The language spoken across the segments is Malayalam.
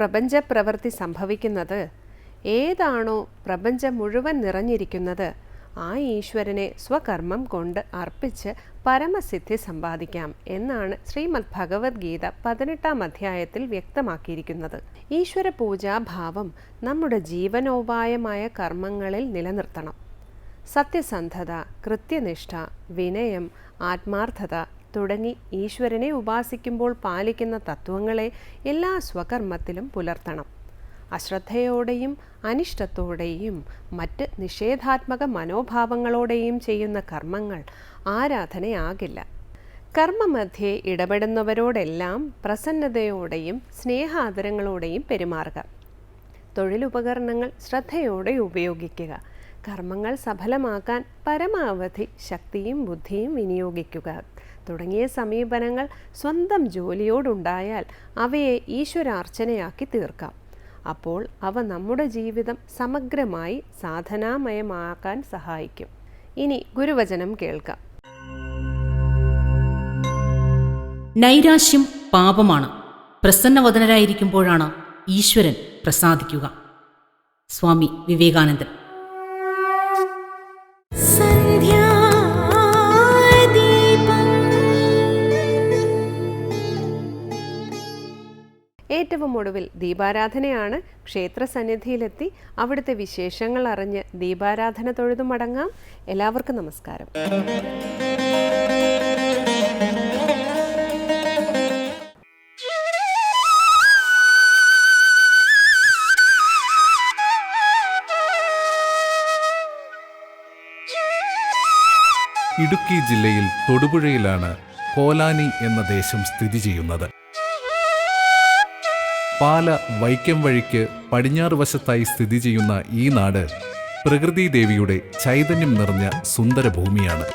നിന്നാണോ പ്രപഞ്ച പ്രവൃത്തി സംഭവിക്കുന്നത്. ഏതാണോ പ്രപഞ്ചം മുഴുവൻ നിറഞ്ഞിരിക്കുന്നത്. ആ ഈശ്വരനെ സ്വകർമ്മം കൊണ്ട് അർപ്പിച്ച് പരമസിദ്ധി സമ്പാദിക്കാം എന്നാണ് ശ്രീമദ് ഭഗവത്ഗീത പതിനെട്ടാം അധ്യായത്തിൽ വ്യക്തമാക്കിയിരിക്കുന്നത്. ഈശ്വര പൂജാഭാവം നമ്മുടെ ജീവനോപായമായ കർമ്മങ്ങളിൽ നിലനിർത്തണം. സത്യസന്ധത കൃത്യനിഷ്ഠ വിനയം ആത്മാർത്ഥത തുടങ്ങി ഈശ്വരനെ ഉപാസിക്കുമ്പോൾ പാലിക്കുന്ന തത്വങ്ങളെ എല്ലാ സ്വകർമ്മത്തിലും പുലർത്തണം. അശ്രദ്ധയോടെയും അനിഷ്ടത്തോടെയും മറ്റ് നിഷേധാത്മക മനോഭാവങ്ങളോടെയും ചെയ്യുന്ന കർമ്മങ്ങൾ ആരാധനയാകില്ല. കർമ്മമധ്യേ ഇടപെടുന്നവരോടെല്ലാം പ്രസന്നതയോടെയും സ്നേഹാദരങ്ങളോടെയും പെരുമാറുക. തൊഴിലുപകരണങ്ങൾ ശ്രദ്ധയോടെ ഉപയോഗിക്കുക. കർമ്മങ്ങൾ സഫലമാക്കാൻ പരമാവധി ശക്തിയും ബുദ്ധിയും വിനിയോഗിക്കുക. തുടങ്ങിയ സമീപനങ്ങൾ സ്വന്തം ജോലിയോടുണ്ടായാൽ അവയെ ഈശ്വരാർച്ചനയാക്കി തീർക്കാം. അപ്പോൾ അവ നമ്മുടെ ജീവിതം സമഗ്രമായി സാധനാമയമാക്കാൻ സഹായിക്കും. ഇനി ഗുരുവചനം കേൾക്കാം. നൈരാശ്യം പാപമാണ്. പ്രസന്നവദനരായിരിക്കുമ്പോഴാണ് ഈശ്വരൻ പ്രസാദിക്കുക. സ്വാമി വിവേകാനന്ദൻ. ഏറ്റവും ഒടുവിൽ ദീപാരാധനയാണ് ക്ഷേത്ര സന്നിധിയിലെത്തി അവിടുത്തെ വിശേഷങ്ങൾ അറിഞ്ഞ് ദീപാരാധന തൊഴുതു മടങ്ങാം എല്ലാവർക്കും നമസ്കാരം. ഇടുക്കി ജില്ലയിൽ തൊടുപുഴയിലാണ് കോലാനി എന്ന ദേശം സ്ഥിതി ചെയ്യുന്നത്. പാല വൈക്കം വഴിക്ക് പടിഞ്ഞാറ് വശത്തായി സ്ഥിതി ചെയ്യുന്ന ഈ നാട് പ്രകൃതി ദേവിയുടെ ചൈതന്യം നിറഞ്ഞ സുന്ദര ഭൂമിയാണ്.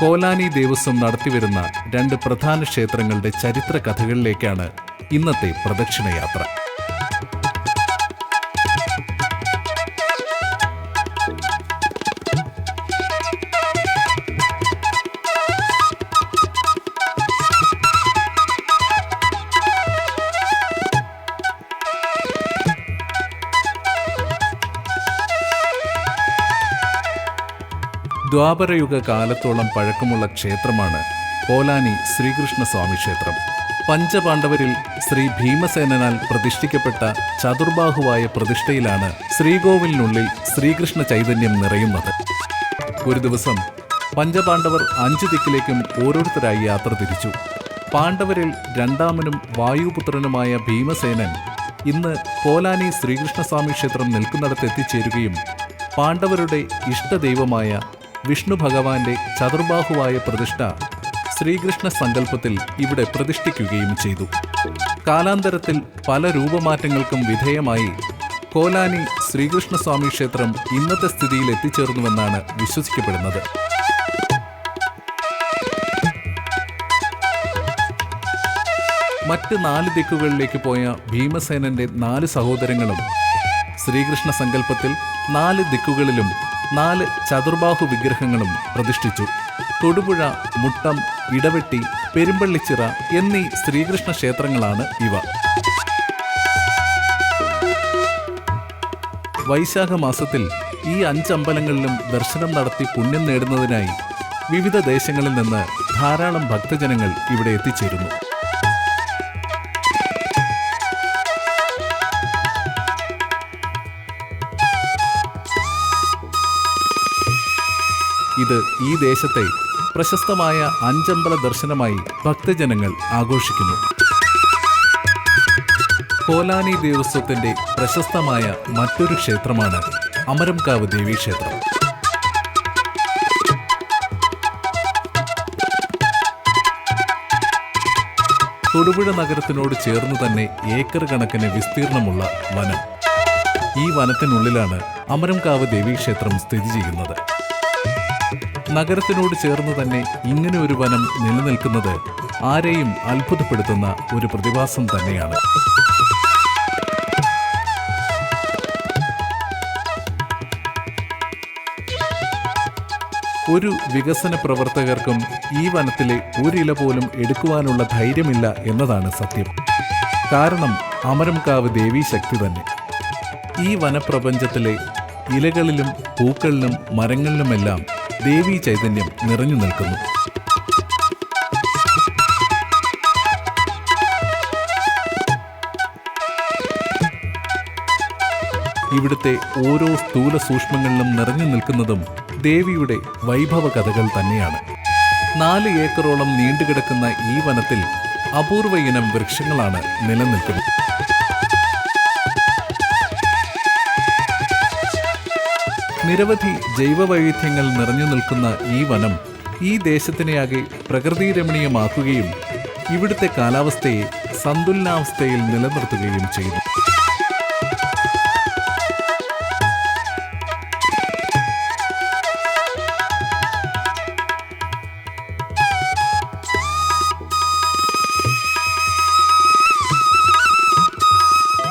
കോലാനി ദേവസ്വം നടത്തിവരുന്ന രണ്ട് പ്രധാന ക്ഷേത്രങ്ങളുടെ ചരിത്ര കഥകളിലേക്കാണ് ഇന്നത്തെ പ്രദക്ഷിണയാത്ര ദ്വാപരയുഗ കാലത്തോളം പഴക്കമുള്ള ക്ഷേത്രമാണ് കോലാനി ശ്രീകൃഷ്ണസ്വാമി ക്ഷേത്രം. പഞ്ചപാണ്ഡവരിൽ ശ്രീ ഭീമസേനാൽ പ്രതിഷ്ഠിക്കപ്പെട്ട ചതുർബാഹുവായ പ്രതിഷ്ഠയിലാണ് ശ്രീകോവിലിനുള്ളിൽ ശ്രീകൃഷ്ണ ചൈതന്യം നിറയുന്നത്. ഒരു ദിവസം പഞ്ചപാണ്ഡവർ അഞ്ച് ദിക്കിലേക്കും ഓരോരുത്തരായി യാത്ര തിരിച്ചു. പാണ്ഡവരിൽ രണ്ടാമനും വായുപുത്രനുമായ ഭീമസേനൻ ഇന്ന് കോലാനി ശ്രീകൃഷ്ണസ്വാമി ക്ഷേത്രം നിൽക്കുന്നിടത്ത് എത്തിച്ചേരുകയും പാണ്ഡവരുടെ ഇഷ്ടദൈവമായ വിഷ്ണു ഭഗവാന്റെ ചതുർബാഹുവായ പ്രതിഷ്ഠ ശ്രീകൃഷ്ണ സങ്കല്പത്തിൽ ഇവിടെ പ്രതിഷ്ഠിക്കുകയും ചെയ്തു. കാലാന്തരത്തിൽ പല രൂപമാറ്റങ്ങൾക്കും വിധേയമായി കോലാനി ശ്രീകൃഷ്ണസ്വാമി ക്ഷേത്രം ഇന്നത്തെ സ്ഥിതിയിൽ എത്തിച്ചേർന്നുവെന്നാണ് വിശ്വസിക്കപ്പെടുന്നത്. മറ്റ് നാല് ദിക്കുകളിലേക്ക് പോയ ഭീമസേനന്റെ നാല് സഹോദരങ്ങളും ശ്രീകൃഷ്ണ സങ്കല്പത്തിൽ നാല് ദിക്കുകളിലും നാല് ചതുർബാഹു വിഗ്രഹങ്ങളും പ്രതിഷ്ഠിച്ചു. തൊടുപുഴ മുട്ടം ഇടവെട്ടി പെരുമ്പള്ളിച്ചിറ എന്നീ ശ്രീകൃഷ്ണ ക്ഷേത്രങ്ങളാണ് ഇവ. വൈശാഖ മാസത്തിൽ ഈ അഞ്ചമ്പലങ്ങളിലും ദർശനം നടത്തി പുണ്യം നേടുന്നതിനായി വിവിധ ദേശങ്ങളിൽ നിന്ന് ധാരാളം ഭക്തജനങ്ങൾ ഇവിടെ എത്തിച്ചേരുന്നു. ഇത് ഈ ദേശത്തെ പ്രശസ്തമായ അഞ്ചമ്പല ദർശനമായി ഭക്തജനങ്ങൾ ആഘോഷിക്കുന്നു. കോലാനി ദേവസ്വത്തിന്റെ പ്രശസ്തമായ മറ്റൊരു ക്ഷേത്രമാണ് അമരംകാവ് ദേവീക്ഷേത്രം. തൊടുപുഴ നഗരത്തിനോട് ചേർന്ന് തന്നെ ഏക്കർ കണക്കിന് വിസ്തീർണമുള്ള വനം. ഈ വനത്തിനുള്ളിലാണ് അമരംകാവ് ദേവീക്ഷേത്രം സ്ഥിതി ചെയ്യുന്നത്. നഗരത്തിനോട് ചേർന്ന് തന്നെ ഇങ്ങനെ ഒരു വനം നിലനിൽക്കുന്നത് ആരെയും അത്ഭുതപ്പെടുത്തുന്ന ഒരു പ്രതിഭാസം തന്നെയാണ്. ഒരു വികസന പ്രവർത്തകർക്കും ഈ വനത്തിലെ ഒരില പോലും എടുക്കുവാനുള്ള ധൈര്യമില്ല എന്നതാണ് സത്യം. കാരണം അമരംകാവ് ദേവീ ശക്തി തന്നെ. ഈ വനപ്രപഞ്ചത്തിലെ ഇലകളിലും പൂക്കളിലും മരങ്ങളിലുമെല്ലാം ദേവീ ചൈതന്യം നിറഞ്ഞു നിൽക്കുന്നു. ഇവിടുത്തെ ഓരോ സ്ഥൂല സൂക്ഷ്മങ്ങളിലും നിറഞ്ഞു നിൽക്കുന്നതും ദേവിയുടെ വൈഭവ കഥകൾ തന്നെയാണ്. നാല് ഏക്കറോളം നീണ്ടുകിടക്കുന്ന ഈ വനത്തിൽ അപൂർവ ഇനം വൃക്ഷങ്ങളാണ് നിലനിൽക്കുന്നത്. നിരവധി ജൈവവൈവിധ്യങ്ങൾ നിറഞ്ഞു നിൽക്കുന്ന ഈ വനം ഈ ദേശത്തിനെയാകെ പ്രകൃതി രമണീയമാക്കുകയും ഇവിടുത്തെ കാലാവസ്ഥയെ സന്തുലനാവസ്ഥയിൽ നിലനിർത്തുകയും ചെയ്തു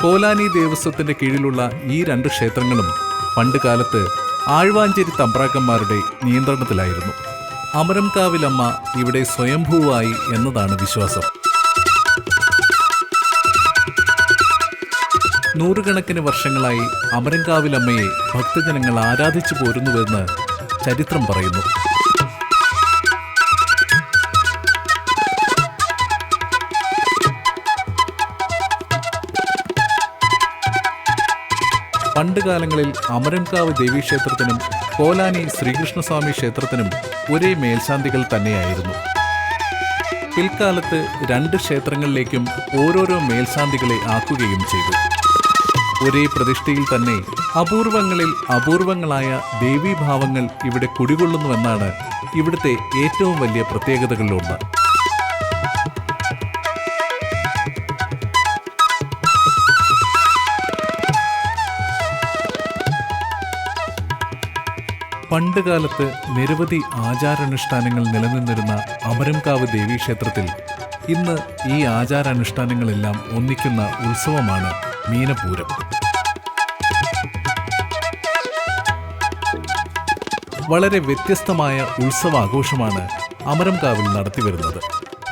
കോലാനി ദേവസ്വത്തിന്റെ കീഴിലുള്ള ഈ രണ്ട് ക്ഷേത്രങ്ങളും പണ്ട് കാലത്ത് ആഴ്വാഞ്ചേരി തമ്പ്രാക്കന്മാരുടെ നിയന്ത്രണത്തിലായിരുന്നു. അമരംകാവിലമ്മ ഇവിടെ സ്വയംഭൂവായി എന്നതാണ് വിശ്വാസം. നൂറുകണക്കിന് വർഷങ്ങളായി അമരംകാവിലമ്മയെ ഭക്തജനങ്ങൾ ആരാധിച്ചു പോരുന്നുവെന്ന് ചരിത്രം പറയുന്നു. പണ്ട് കാലങ്ങളിൽ അമരംകാവ് ദേവീക്ഷേത്രത്തിനും കോലാനി ശ്രീകൃഷ്ണസ്വാമി ക്ഷേത്രത്തിനും ഒരേ മേൽശാന്തികൾ തന്നെയായിരുന്നു. പിൽക്കാലത്ത് രണ്ട് ക്ഷേത്രങ്ങളിലേക്കും ഓരോരോ മേൽശാന്തികളെ ആക്കുകയും ചെയ്തു. ഒരേ പ്രതിഷ്ഠയിൽ തന്നെ അപൂർവങ്ങളിൽ അപൂർവങ്ങളായ ദേവീഭാവങ്ങൾ ഇവിടെ കുടികൊള്ളുന്നുവെന്നാണ് ഇവിടുത്തെ ഏറ്റവും വലിയ പ്രത്യേകതകളിലൊന്ന്. പണ്ടുകാലത്ത് നിരവധി ആചാരാനുഷ്ഠാനങ്ങൾ നിലനിന്നിരുന്ന അമരംകാവ് ദേവീക്ഷേത്രത്തിൽ ഇന്ന് ഈ ആചാരാനുഷ്ഠാനങ്ങളെല്ലാം ഒന്നിക്കുന്ന ഉത്സവമാണ് മീനപൂരം. വളരെ വ്യത്യസ്തമായ ഉത്സവാഘോഷമാണ് അമരംകാവിൽ നടത്തിവരുന്നത്.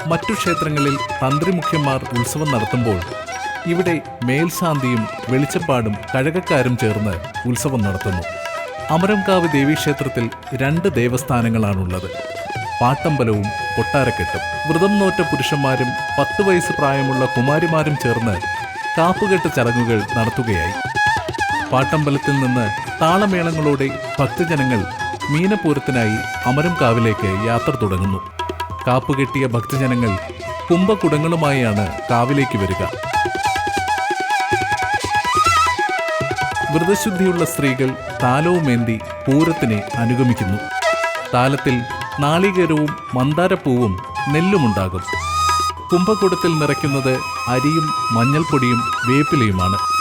മറ്റു ക്ഷേത്രങ്ങളിൽ തന്ത്രിമുഖ്യന്മാർ ഉത്സവം നടത്തുമ്പോൾ ഇവിടെ മേൽശാന്തിയും വെളിച്ചപ്പാടും കഴകക്കാരും ചേർന്ന് ഉത്സവം നടത്തുന്നു. അമരംകാവ് ദേവീക്ഷേത്രത്തിൽ രണ്ട് ദേവസ്ഥാനങ്ങളാണുള്ളത്. പാട്ടമ്പലവും കൊട്ടാരക്കെട്ടും. വ്രതം നോറ്റ പുരുഷന്മാരും പത്ത് വയസ്സ് പ്രായമുള്ള കുമാരിമാരും ചേർന്ന് കാപ്പുകെട്ട് ചടങ്ങുകൾ നടത്തുകയായി. പാട്ടമ്പലത്തിൽ നിന്ന് താളമേളങ്ങളോടെ ഭക്തജനങ്ങൾ മീനപൂരത്തിനായി അമരംകാവിലേക്ക് യാത്ര തുടങ്ങുന്നു. കാപ്പുകെട്ടിയ ഭക്തജനങ്ങൾ കുംഭകുടങ്ങളുമായാണ് കാവിലേക്ക് വരിക. വ്രതശുദ്ധിയുള്ള സ്ത്രീകൾ താലവുമേന്തി പൂരത്തിനെ അനുഗമിക്കുന്നു. താലത്തിൽ നാളികേരവും മന്ദാരപ്പൂവും നെല്ലുമുണ്ടാകും. കുംഭകൂടത്തിൽ നിറയ്ക്കുന്നത് അരിയും മഞ്ഞൾപ്പൊടിയും വേപ്പിലയുമാണ്.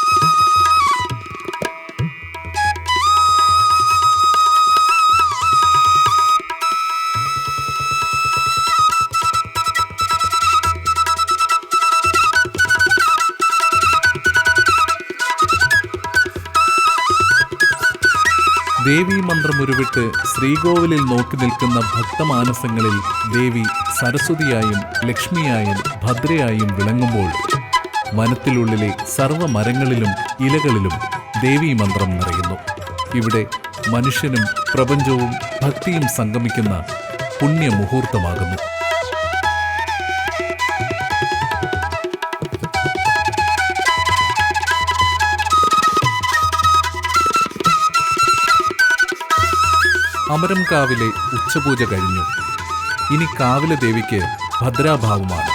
ദേവീ മന്ത്രമുരുവിട്ട് ശ്രീകോവിലിൽ നോക്കി നിൽക്കുന്ന ഭക്തമാനസങ്ങളിൽ ദേവി സരസ്വതിയായും ലക്ഷ്മിയായും ഭദ്രയായും വിളങ്ങുമ്പോൾ വനത്തിലുള്ളിലെ സർവ മരങ്ങളിലും ഇലകളിലും ദേവി മന്ത്രം നിറയുന്നു. ഇവിടെ മനുഷ്യനും പ്രപഞ്ചവും ഭക്തിയും സംഗമിക്കുന്ന പുണ്യമുഹൂർത്തമാകുന്നു. അമരംകാവിലെ ഉച്ചപൂജ കഴിഞ്ഞു. ഇനി കാവിലെ ദേവിക്ക് ഭദ്രാഭാവമാണ്.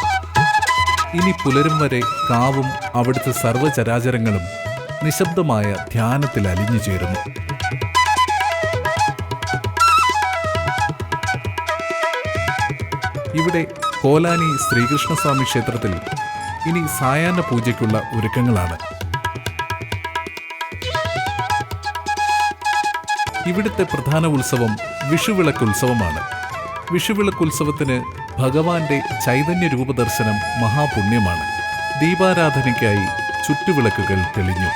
ഇനി പുലരും വരെ കാവും അവിടുത്തെ സർവചരാചരങ്ങളും നിശബ്ദമായ ധ്യാനത്തിൽ അലിഞ്ഞു ചേരുന്നു. ഇവിടെ കോലാനി ശ്രീകൃഷ്ണസ്വാമി ക്ഷേത്രത്തിൽ ഇനി സായാഹ്ന പൂജയ്ക്കുള്ള ഒരുക്കങ്ങളാണ്. ഇവിടുത്തെ പ്രധാന ഉത്സവം വിഷുവിളക്ക് ഉത്സവമാണ് വിഷുവിളക്ക് ഉത്സവത്തിന് ഭഗവാന്റെ ചൈതന്യ രൂപദർശനം മഹാപുണ്യമാണ്. ദീപാരാധനയ്ക്കായി ചുറ്റുവിളക്കുകൾ തെളിഞ്ഞു.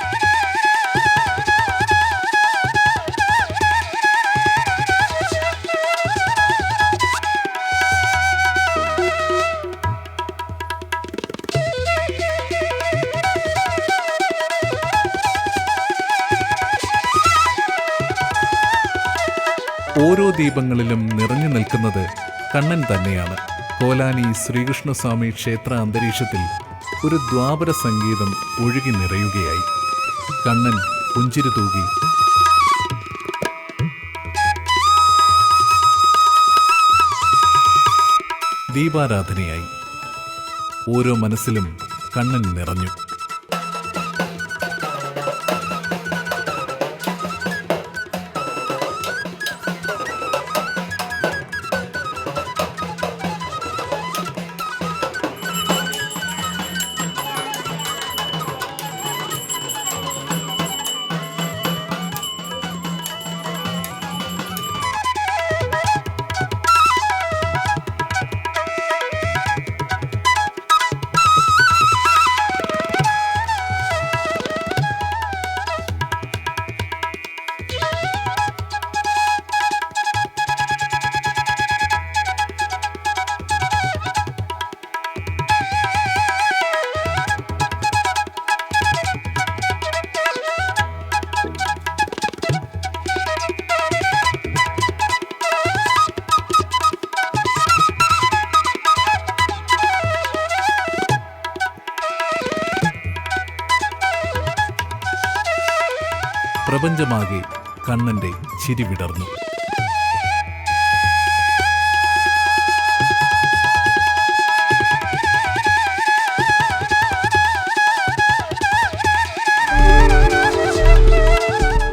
ഓരോ ദീപങ്ങളിലും നിറഞ്ഞു നിൽക്കുന്നത് കണ്ണൻ തന്നെയാണ്. കോലാനി ശ്രീകൃഷ്ണസ്വാമി ക്ഷേത്ര അന്തരീക്ഷത്തിൽ ഒരു ദ്വാപര സംഗീതം ഒഴുകി നിറയുകയായി. കണ്ണൻ പുഞ്ചിരി തൂകി. ദീപാരാധനയായി. ഓരോ മനസ്സിലും കണ്ണൻ നിറഞ്ഞു. പ്രപഞ്ചമാകെ കണ്ണന്റെ ചിരി വിടർന്നു.